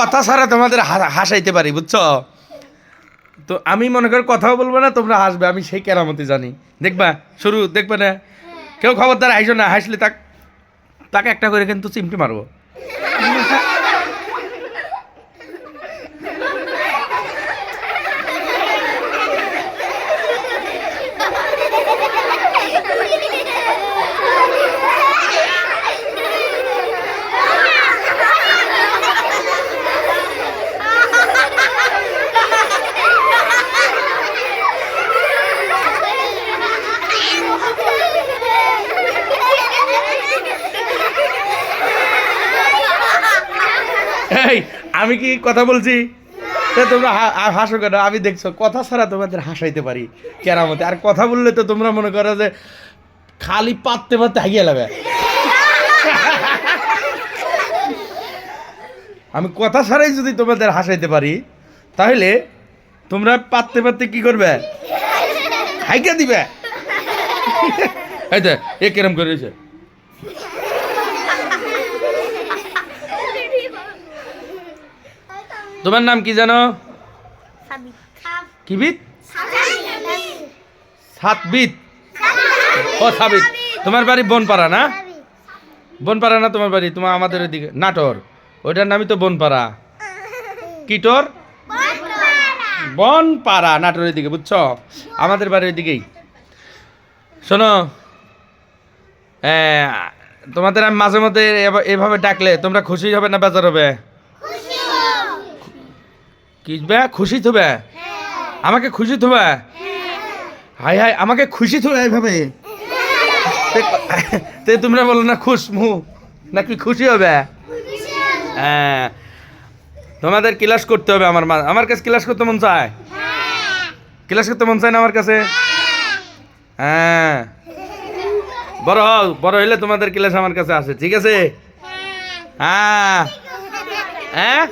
কথা ছাড়া তোমাদের হাসাইতে পারি বুঝছ? তো আমি মনে করি কথাও বলব না তোমরা হাসবে আমি সেই কেরামতি জানি। দেখবা শুরু দেখবে না? কেউ খবরদার আইসো না হাসলে তাক তাকে একটা করে কিন্তু চিমটি মারবো। আমি কি কথা বলছি? তোমরা হাসো কেন? আমি দেখছ, কথা ছাড়া তোমাদের হাসাইতে পারি কেরামতে। আর কথা বললে তো তোমরা মনে করো যে খালি পাততে পাততে হাগিয়ে যাবে আমি কথা ছাড়াই যদি তোমাদের হাসাইতে পারি, তাহলে তোমরা পাততে পাততে কি করবে? হাইকা দিবে। এই তো এ কেরম করেছে তোমার নাম কি জানো? কি বিদ সাতবিদ ও সাবিত। তোমার বাড়ি বনপাড়া না? বনপাড়া না তোমার বাড়ি? তোমার আমাদের ওইদিকে। নাটোর। ওইটার নামই তো বনপাড়া। কিটোর বনপাড়া নাটোরের দিকে বুঝছ? আমাদের বাড়ির দিকেই শোনো। তোমাদের আমি মাঝে মধ্যে এভ- এভাবে ডাকলে তোমরা খুশি হবে না বেজার হবে? কি বে, খুশি থবে আমাকে খুশি থবে হাই হাই, আমাকে খুশি থবে এইভাবে? তে তোমরা বলো না খুশ মু, নাকি খুশি হবে? হ্যাঁ। তোমাদের ক্লাস করতে হবে আমার মা আমার কাছে ক্লাস করতে মন চায়? ক্লাস করতে মন চায় না আমার কাছে? হ্যাঁ। বড় হও, বড় হইলে তোমাদের ক্লাস আমার কাছে আছে ঠিক আছে? হ্যাঁ। হ্যাঁ।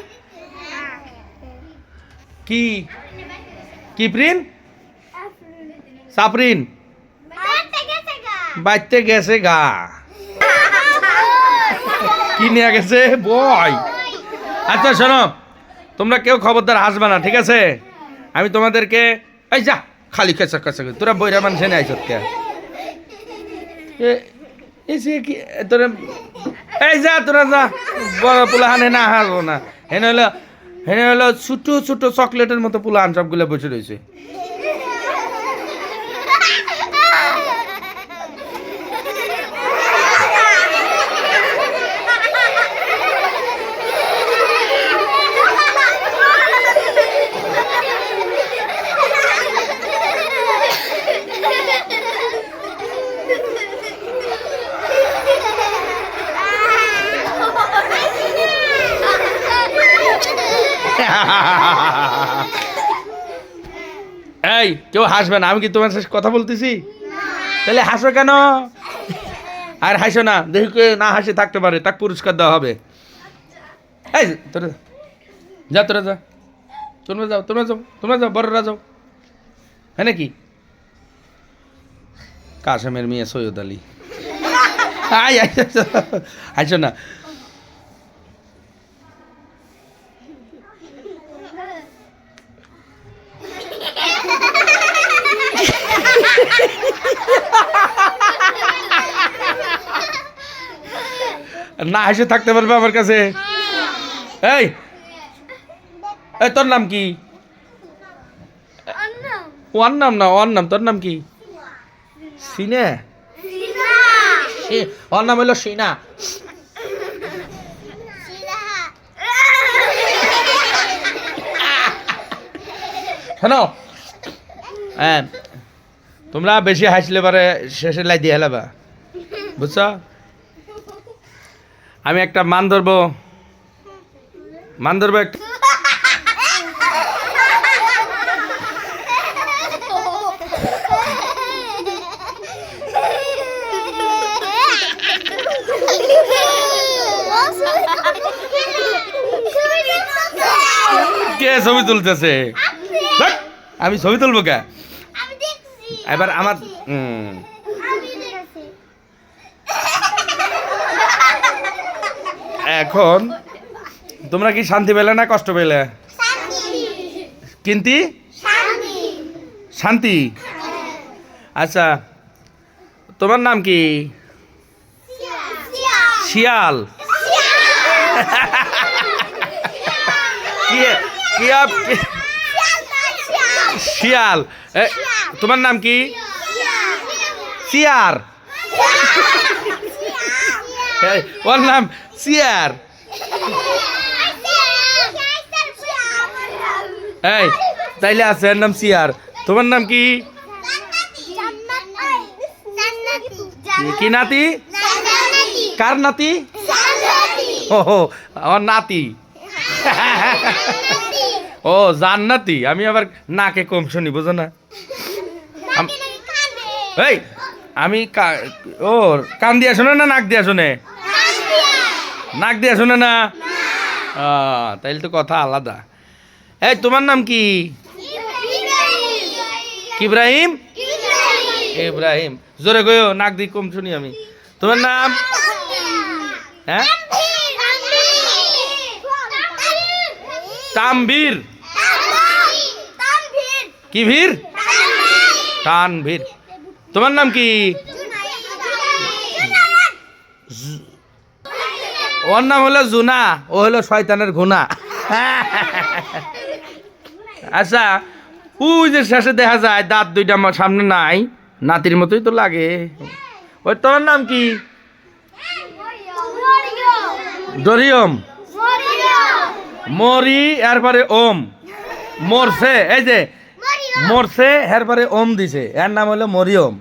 কি? কি, প্রিন? সাপরিন বাইতে গেছে গা। কি নিয়ে গেছে? বয়। আচ্ছা শোনো, তোমরা কেউ খবরদার হাসবে না, ঠিক আছে? আমি তোমাদেরকে, এই যা, খালি খেসা খেসা তোরা বইরা মানুষ নেই আইসত কে? এ- এই কি, তোরা, এই যা, তোরা যা, বড় পোলাহান হেনা হাসবো না। হেনে হলো হেনে হলো ছোটো ছোটো চকলেটের মতো পোলাহান সবগুলো বসে রয়েছে। এই, কেউ হাসবে না, আমি কি তোমার সাথে কথা বলতেছি? তাহলে হাসো কেন? আর হাসো না, দেখি না হাসে থাকতে পারে, তাকে পুরস্কার দেওয়া হবে। এই, তোরা যা। তোরা যা। তোমরা যাও তোমরা যাও তোমরা যাও, বড়রা যাও। হ্যাঁ নাকি? কাশেমের মেয়ে সৈয়দ আলী। আই আই হাসো না। না হেসে থাকতে পারবে আমার কাছে। এই এই, তোর নাম কি? ওর নাম না ওর নাম, তোর নাম কি? সিনে? ওর নাম হলো সিনা। শোনো হ্যাঁ তোমরা বেশি হাসলে পারে শেষে লাই দিয়ে হেলাবা। বুঝছ? আমি একটা মান ধরবো। মান ধরবো একটা। কে ছবি তুলতেছে? আমি ছবি তুলবো কে? এবার আমার উম, আমি দেখছি এখন তোমরা কি শান্তি পেলে না কষ্ট পেলে? কিন্তি? শান্তি। আচ্ছা তোমার নাম কি? শিয়াল। শিয়াল। তোমার নাম কি? সিয়ার এই, ওর নাম সিয়ার এই তাইলে আছে এর নাম সিয়ার তোমার নাম কি কি নাতি কার নাতি ও আমার নাতি ও জান্নাতি আমি আবার নাকে কম শুনি বুঝো না? এই আমি ও কান দিয়া শোনে না নাক দিয়া শোনে? নাক দিয়া শোনে না? তাইলে তো কথা আলাদা। এই, তোমার নাম কি? ইব্রাহিম ইব্রাহিম জোরে কইও, নাক দিয়ে কম শুনি আমি। তোমার নাম? হ্যাঁ? তামবীর কি ভীর? তানভীর। তোমার নাম কি? ওর নাম হলো জুনা ও হলো শয়তানের ঘুনা। আচ্ছা ওই যে শেষে দেখা যায় দাঁত দুইটা আমার সামনে নাই নাতির মতোই তো লাগে। ওই তোমার নাম কি? ডরিয়ম মরি এরপরে ওম। মরছে এই যে মরছে এরপরে ওম দিছে। এর নাম হলো মরিয়ম।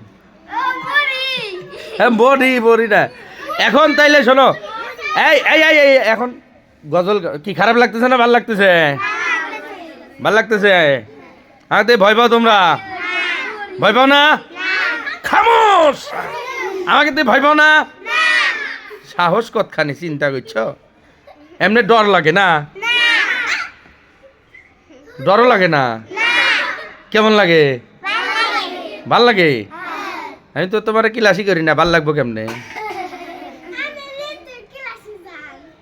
হ্যাঁ বড়ি বড়িটা এখন তাইলে শোনো এই এই এই এখন গজল কি খারাপ লাগতেছে না ভালো লাগতেছে? ভালো লাগতেছে? হ্যাঁ ভয় পাও তোমরা? ভয় পাও না? খামোশ! আমাকে তে ভয় পাও না? সাহস কতখানি, চিন্তা করছ? এমনি ডর লাগে না? ডরও লাগে না? কেমন লাগে? ভালো লাগে? আমি তো তোমার ক্লাসই করি না, ভালো লাগবো কেমনে?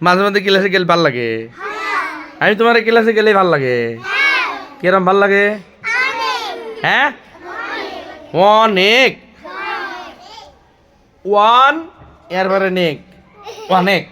মাঝে মাঝে ক্লাসে গেলে ভালো লাগে? আমি তোমার ক্লাসে গেলেই ভালো লাগে। কিরম ভালো লাগে? হ্যাঁ? অনেক। ওয়ান এরপরে নেক। অনেক।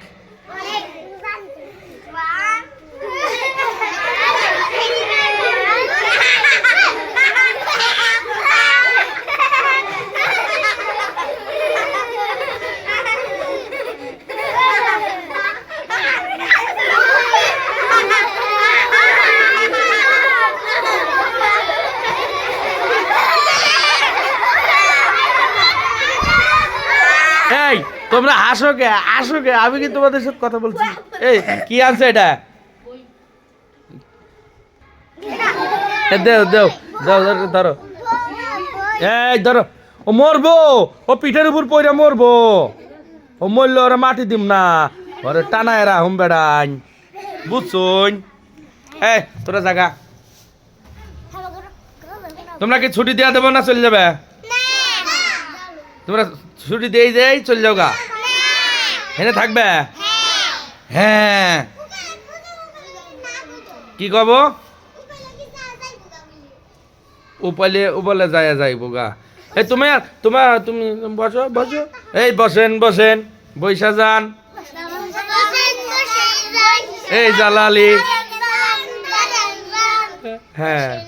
তোমরা হাসো কে আসো কে আমি কি তোমাদের সাথে কথা বলছি। এই, কি আনছে এটা? দেও দেও, দাও, ধরো এই, ধরো। ও মরবো, ও পিঠের উপর পইরা মরবো। ও মরলে ওরা মাটি দিম না, ওরে টানায় রাহুম বেড়াই বুঝছুন? এই, তোরা জাগা। তোমরা কি ছুটি দেওয়া দেবো না চলে যাবে? তোমরা ছুটি দিয়ে দেই চলে যাও গা। এনে থাকবে? হ্যাঁ। কি কব? উপালে, উপলে যায়, যাইব গা। এই তুমি তোমার তুমি বসো বসো। এই, বসেন বসেন। বৈশা যান। এই, জালালি। হ্যাঁ।